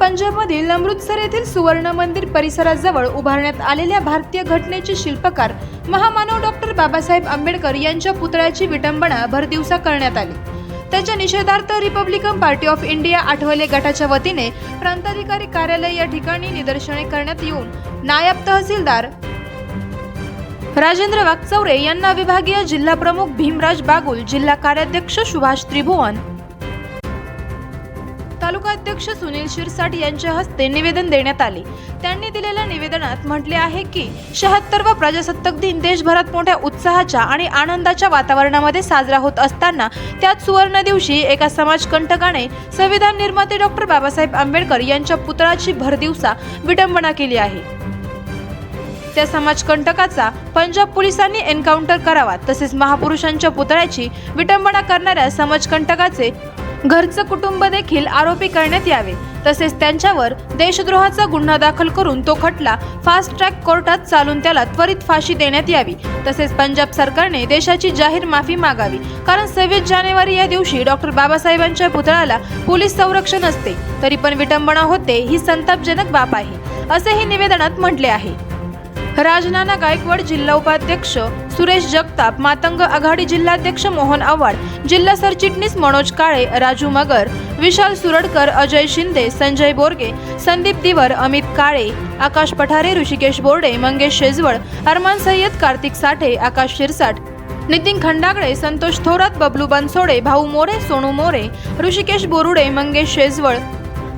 पंजाबमधील अमृतसर येथील सुवर्ण मंदिर परिसराजवळ उभारण्यात आलेल्या भारतीय घटनेचे शिल्पकार महामानव डॉक्टर बाबासाहेब आंबेडकर यांच्या पुतळ्याची विटंबना भरदिवसा करण्यात आली. त्याच्या निषेधार्थ Republican Party of India Athawale गटाच्या वतीने प्रांताधिकारी कार्यालय या ठिकाणी निदर्शने करण्यात येऊन नायब तहसीलदार राजेंद्र वाकचौरे यांना विभागीय जिल्हा प्रमुख भीमराज बागुल जिल्हा कार्याध्यक्ष सुभाष त्रिभुवन तालुका अध्यक्ष सुनील शिरसाट यांच्या हस्ते निवेदन देण्यात आले. त्यांनी दिलेल्या निवेदनात म्हटले आहे की शहात्तरवा प्रजासत्ताक दिन देशभरात मोठ्या उत्साहाच्या आणि आनंदाच्या वातावरणामध्ये साजरा होत असताना त्याच सुवर्ण दिवशी एका समाजकंटकाने संविधान निर्माते डॉक्टर बाबासाहेब आंबेडकर यांच्या पुतळाची भरदिवसा विडंबना केली आहे. त्या समाजकंटकाचा पंजाब पोलिसांनी एन्काउंटर करावा तसेच महापुरुषांच्या पुतळ्याची विटंबना करणाऱ्या समाजकंटकाचे घरचं कुटुंब देखील आरोपी करण्यात यावे. तसेच त्यांच्यावर देशद्रोहाचा गुन्हा दाखल करून तो खटला फास्ट ट्रॅक कोर्टात चालून त्याला त्वरित फाशी देण्यात यावी. तसेच पंजाब सरकारने देशाची जाहीर माफी मागावी. कारण सव्वीस जानेवारी या दिवशी डॉक्टर बाबासाहेबांच्या पुतळ्याला पोलीस संरक्षण असते. तरी पण विटंबना होते ही संतापजनक बाब आहे. असेही निवेदनात म्हटले आहे. राजनाना गायकवाड जिल्हा उपाध्यक्ष सुरेश जगताप मातंग आघाडी जिल्हाध्यक्ष मोहन आव्हाड जिल्हा सरचिटणीस मनोज काळे राजू मगर विशाल सुरडकर अजय शिंदे संजय बोरगे संदीप दिवर अमित काळे आकाश पठारे ऋषिकेश बोर्डे मंगेश शेजवळ अरमान सय्यद कार्तिक साठे आकाश शिरसाट नितीन खंडागळे संतोष थोरात बबलू बनसोडे भाऊ मोरे सोनू मोरे ऋषिकेश बोरुडे मंगेश शेजवळ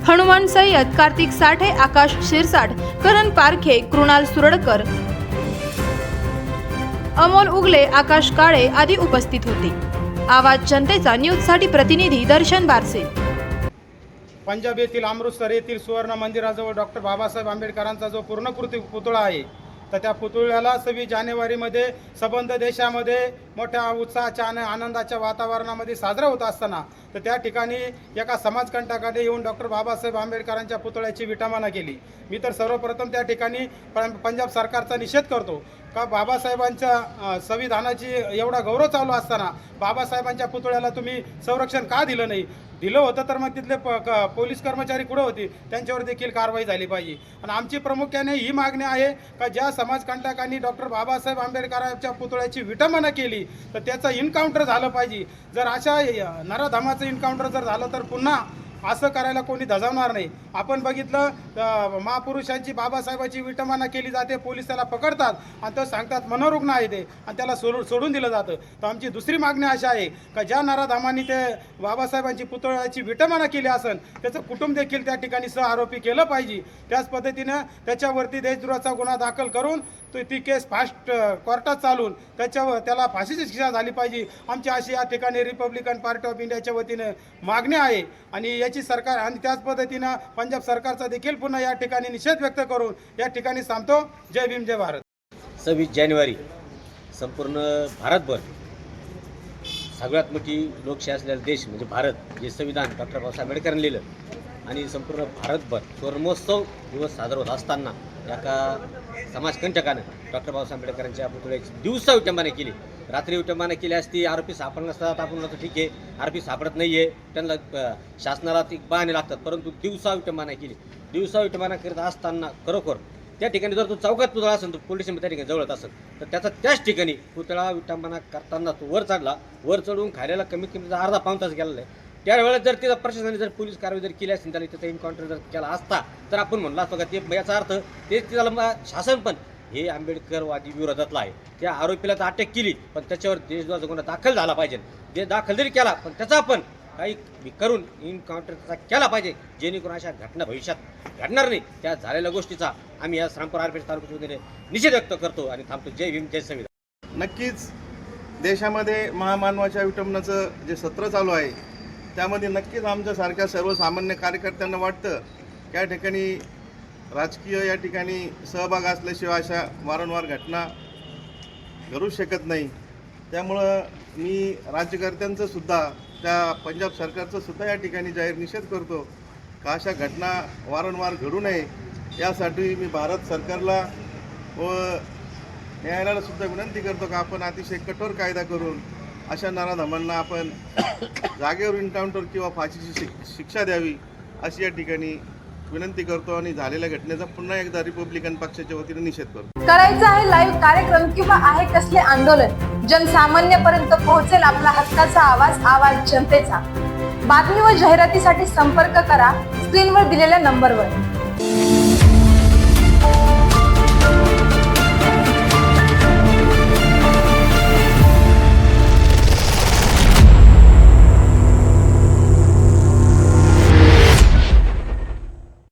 हनुमान सय्यद कार्तिक साठे आकाश शिरसाट करण पारखे कृणाल सुरडकर अमोल उगले आकाश काळे आदी उपस्थित होते. आवाज जनतेचा न्यूजसाठी प्रतिनिधी दर्शन बारसे. पंजाब येथील अमृतसर येथील सुवर्ण मंदिराजवळ डॉक्टर बाबासाहेब आंबेडकरांचा जो पूर्णकृती पुतळा आहे तर त्या पुतळ्याला सव्वीस जानेवारीमध्ये सबंध देशामध्ये मोठ्या उत्साहाच्या आणि आनंदाच्या वातावरणामध्ये साजरा होत असताना तर त्या ठिकाणी एका समाजकंटाकडे येऊन डॉक्टर बाबासाहेब आंबेडकरांच्या पुतळ्याची विटंबना केली. मी तर सर्वप्रथम त्या ठिकाणी पंजाब सरकारचा निषेध करतो. का बाबासाहेबांच्या संविधानाची एवढा गौरव चालू असताना बाबासाहेबांच्या पुतळ्याला तुम्ही संरक्षण का दिलं नाही? दिलं होतं तर मग तिथले प क पोलीस कर्मचारी कुठं होते? त्यांच्यावर देखील कारवाई झाली पाहिजे. आणि आमची प्रामुख्याने ही मागणी आहे का ज्या समाजकंटकांनी डॉक्टर बाबासाहेब आंबेडकरांच्या पुतळ्याची विटंबना केली तर त्याचं इन्काउंटर झालं पाहिजे. जर अशा अ, नराधमाचं इन्काउंटर जर झालं तर पुन्हा असं करायला कोणी धजावणार नाही. आपण बघितलं महापुरुषांची बाबासाहेबाची विटंबना केली जाते पोलीस त्याला पकडतात आणि तो सांगतात मनोरुग्ण आहे ते. आणि त्याला सोडून सोडून दिलं जातं. तर आमची दुसरी मागणी अशी आहे का ज्या नाराधामांनी ते बाबासाहेबांची पुतळ्याची विटंबना केली असेल त्याचं कुटुंब देखील त्या ठिकाणी सह आरोपी केलं पाहिजे. त्याच पद्धतीनं त्याच्यावरती देशद्रोहाचा गुन्हा दाखल करून तो ती केस फास्ट कोर्टात चालून त्याच्यावर त्याला फाशीची शिक्षा झाली पाहिजे. आमची अशी या ठिकाणी रिपब्लिकन पार्टी ऑफ इंडियाच्या वतीनं मागणी आहे. आणि याची सरकार आणि त्याच पद्धतीनं पंजाब सरकारचा देखील पुन्हा या ठिकाणी निषेध व्यक्त करून या ठिकाणी सांगतो जय भीम जय भारत. सव्वीस जानेवारी संपूर्ण भारतभर सगळ्यात मोठी लोकशाही असलेला देश म्हणजे भारत जे संविधान डॉक्टर बाबासाहेब आंबेडकरांनी लिहिलं. आणि संपूर्ण भारतभर सुवर्णमहोत्सव दिवस साजरा होत असताना एका समाजकंटकानं डॉक्टर बाबासाहेब आंबेडकरांच्या पुतळ्याची दिवसा विटंबना केली. रात्री विटंबना केली असती आरोपी सापडला नसतात आपण म्हणतो ठीक आहे आरोपी सापडत नाही आहे त्यांना शासनाला ती बहाणे लागतात. परंतु दिवसा विटंबना केली. दिवसा विटंबना करत असताना खरोखर त्या ठिकाणी जर तो चौकात पुतळा असेल तर पोलीस स्टेशन त्या ठिकाणी जवळत असेल तर त्याचा त्याच ठिकाणी पुतळा विटंबना करताना तो वर चढला. वर चढून खायला कमीत कमी अर्धा पाऊन तास गेलेला आहे त्यावेळेस जर तिथं प्रशासनाने जर पोलीस कारवाई जर केली असेल त्याला त्याचा एन्काउंटर जर केला असता तर आपण म्हणला असतो का ते याचा अर्थ ते त्याला शासन पण हे आंबेडकरवादी विरोधातलं आहे. त्या आरोपीला तर अटक केली पण त्याच्यावर देशद्रोहाचा गुन्हा दाखल झाला पाहिजे. जे दाखल जरी केला पण त्याचा आपण काही करून इन्काउंटर त्याचा केला पाहिजे जेणेकरून अशा घटना भविष्यात घडणार नाही. त्या झालेल्या गोष्टीचा आम्ही या श्रामपूर आरपेट तालुक्याच्या वतीने निषेध व्यक्त करतो आणि थांबतो. जय भीम जय संविधान. नक्कीच देशामध्ये महामानवाच्या विटंबनाचं जे सत्र चालू आहे त्यामध्ये नक्कीच आमच्यासारख्या सर्वसामान्य कार्यकर्त्यांना वाटतं त्या ठिकाणी राजकीय या ठिकाणी सहभाग असल्याशिवाय अशा वारंवार घटना घडू शकत नाही. त्यामुळं मी राज्यकर्त्यांचं सुद्धा त्या पंजाब सरकारचं सुद्धा या ठिकाणी जाहीर निषेध करतो का अशा घटना वारंवार घडू नये यासाठी मी भारत सरकारला व न्यायालयाला सुद्धा विनंती करतो का आपण अतिशय कठोर कायदा करून अशा नराधमांना आपण जागेवर इन्काउंटर किंवा फाशीची शिक्षा द्यावी अशी या ठिकाणी विनंती करतो आणि झालेल्या घटनेचा पुन्हा एकदा रिपब्लिकन पक्षाच्या वतीने निषेध करतो. करायचं आहे लाईव्ह कार्यक्रम किंवा आहे कसले आंदोलन जनसामान्यपर्यंत पोहोचेल आपला हक्काचा आवाज आवाज जनतेचा. बातमी व जाहिरातीसाठी संपर्क करा स्क्रीनवर दिलेल्या नंबरवर